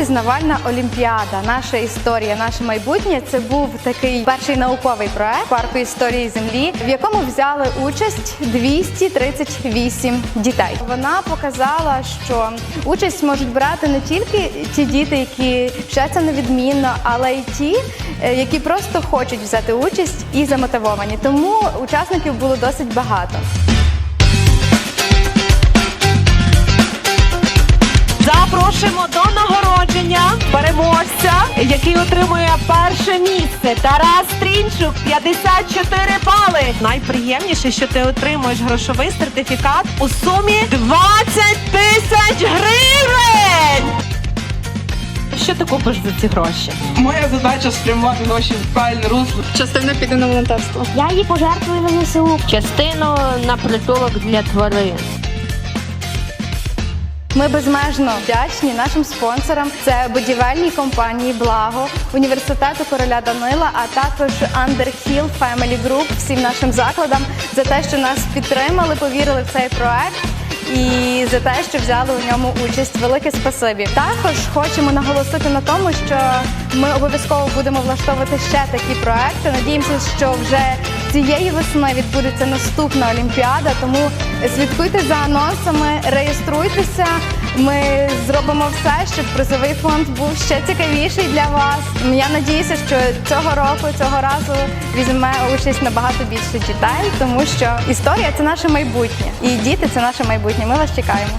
пізнавальна олімпіада. Наша історія, наше майбутнє. Це був такий перший науковий проект парку історії землі, в якому взяли участь 238 дітей. Вона показала, що участь можуть брати не тільки ті діти, які вчаться невідмінно, але й ті, е, які просто хочуть взяти участь і замотивовані. Тому учасників було досить багато. Переможця, який отримує перше місце. Тарас Стрінчук, 54 бали. Найприємніше, що ти отримуєш грошовий сертифікат у сумі 20 тисяч гривень. Що ти купиш за ці гроші? Моя задача спрямувати гроші в правильне русло. Частина піде на волонтерство. Я її пожертвую на ЗСУ. частину на притулок для тварин. Ми безмежно вдячні нашим спонсорам. Це будівельні компанії Благо, університету короля Данила, а також Underhill Family Group, всім нашим закладам за те, що нас підтримали, повірили в цей проект. І за те, що взяли у ньому участь, велике спасибі. Також хочемо наголосити на тому, що ми обов'язково будемо влаштовувати ще такі проекти. Надіємося, що вже цієї весни відбудеться наступна олімпіада. Тому слідкуйте за анонсами, реєструйтеся. Ми зробимо все, щоб призовий фонд був ще цікавіший для вас. Я надіюся, що цього року, цього разу візьме участь набагато більше дітей, тому що історія це наше майбутнє, і діти це наше майбутнє. Ми вас чекаємо.